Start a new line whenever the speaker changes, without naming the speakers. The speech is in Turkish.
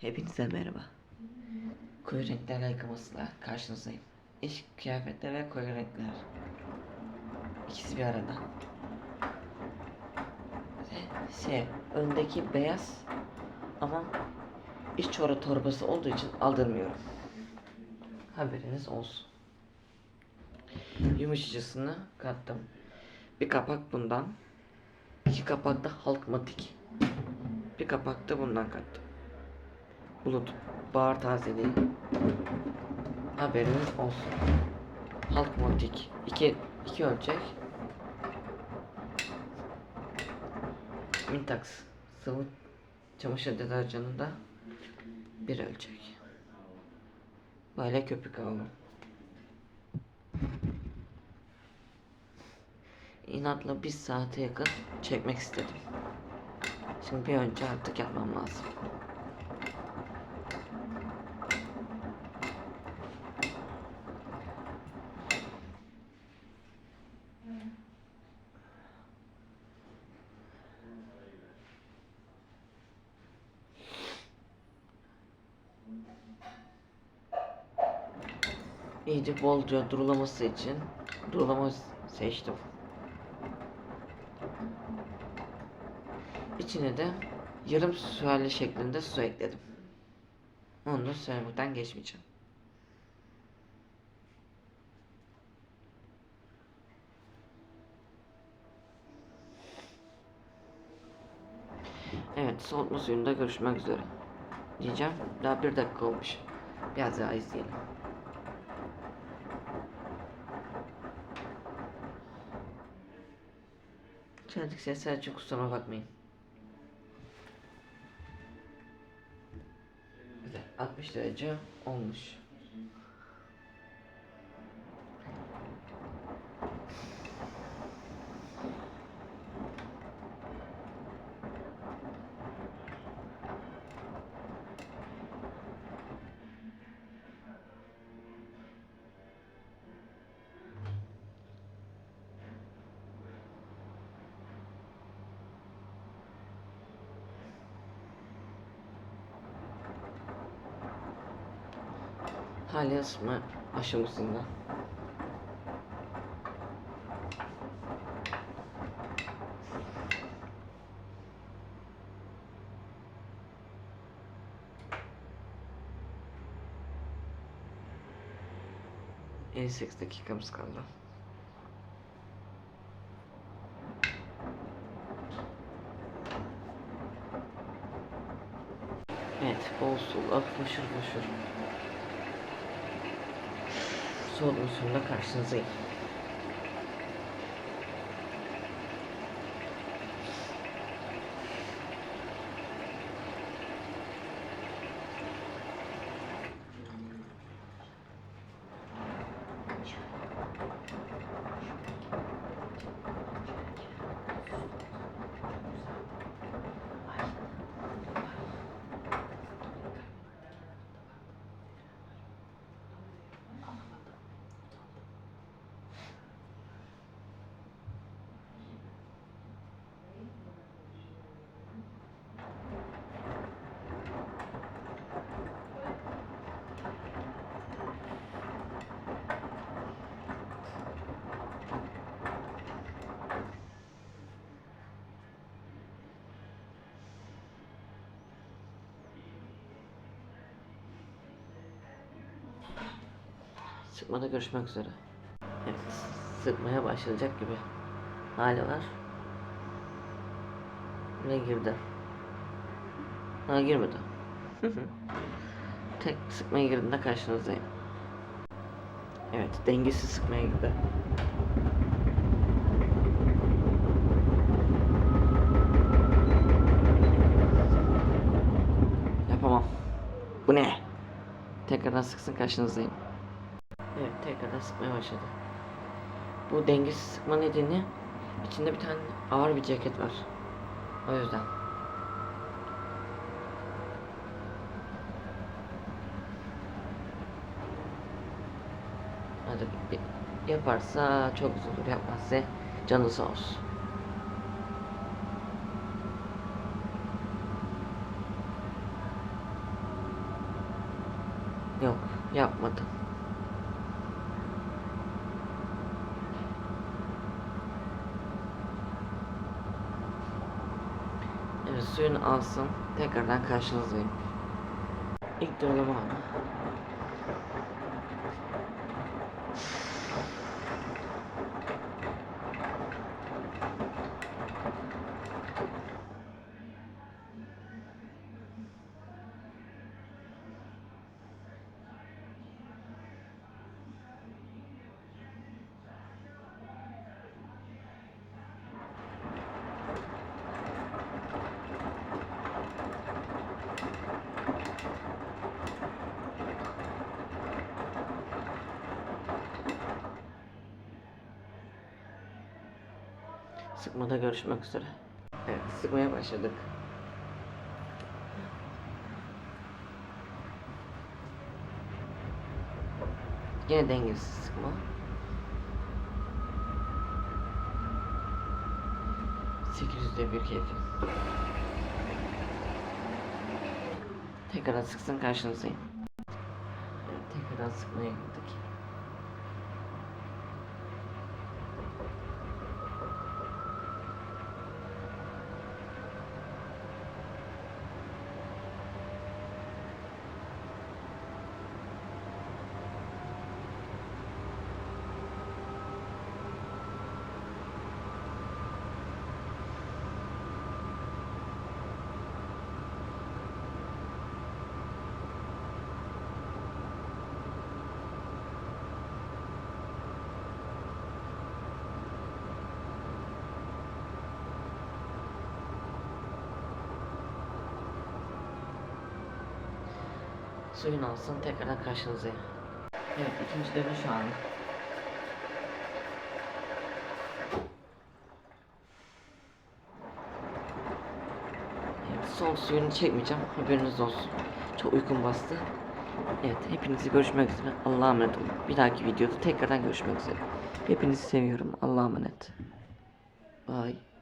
Hepinize merhaba. Koyu renklerle yıkamasıyla karşınızdayım. İş kıyafetler ve koyu renkler. İkisi bir arada. Şey, öndeki beyaz ama iç çorap torbası olduğu için aldırmıyorum. Haberiniz olsun. Yumuşacısını kattım. Bir kapak bundan. iki kapak da Halk Matik. Bir kapak da bundan kattım. Bulut, bahar tazeliği. Haberiniz olsun. Halk Montik. 2 2 ölçek. Mintax sıvı çamaşır deterjanı da bir ölçek. Böyle köpük aldım. İnatla bir saate yakın çekmek istedim. Şimdi bir önce artık yapmam lazım. İyice bolca durulaması için durulama seçtim. İçine de yarım süvali şeklinde su ekledim. Onu da söylemekten geçmeyeceğim. Evet, soğutma suyunda görüşmek üzere. Diyeceğim. Daha bir dakika olmuş. Biraz daha izleyelim. Çeldik sesler için kusuruma bakmayın. Güzel. 60 derece olmuş. Isınma aşamasında. ...58 dakikamız kaldı. Evet, bol su, ak foşur. Soğutma suyunda karşınızdayım. Sıkmada görüşmek üzere. Evet, sıkmaya başlayacak gibi hali var. Ne girdi? Ha girmedi. Tek sıkmaya girdiğinde karşınızdayım. Evet, dengesiz sıkmaya girdi. Yapamam. Bu ne? Tekrardan sıksın karşınızdayım. Evet tekrardan sıkmaya başladı. Bu dengesiz sıkma nedeni içinde bir tane ağır bir ceket var. O yüzden. Hadi bir, yaparsa çok güzel olur. Yapmazsa canı sağ olsun. Yok yapmadım. Suyunu alsın. Tekrardan karşınızdayım. İlk dolama al. Sıkmada görüşmek üzere. Evet sıkmaya başladık. Yine dengesiz sıkma. Sekiz yüzde bir keyfim. Tekrar sıksın karşınızdayım. Tekrar sıkmaya girdik. Suyunu alsın tekrardan karşınızdayım. Evet ikinci devre şu an. Evet, son suyunu çekmeyeceğim haberiniz olsun. Çok uykum bastı. Evet hepinizi görüşmek üzere. Allah'a emanet olun. Bir dahaki videoda tekrardan görüşmek üzere. Hepinizi seviyorum. Allah'a emanet. Bye.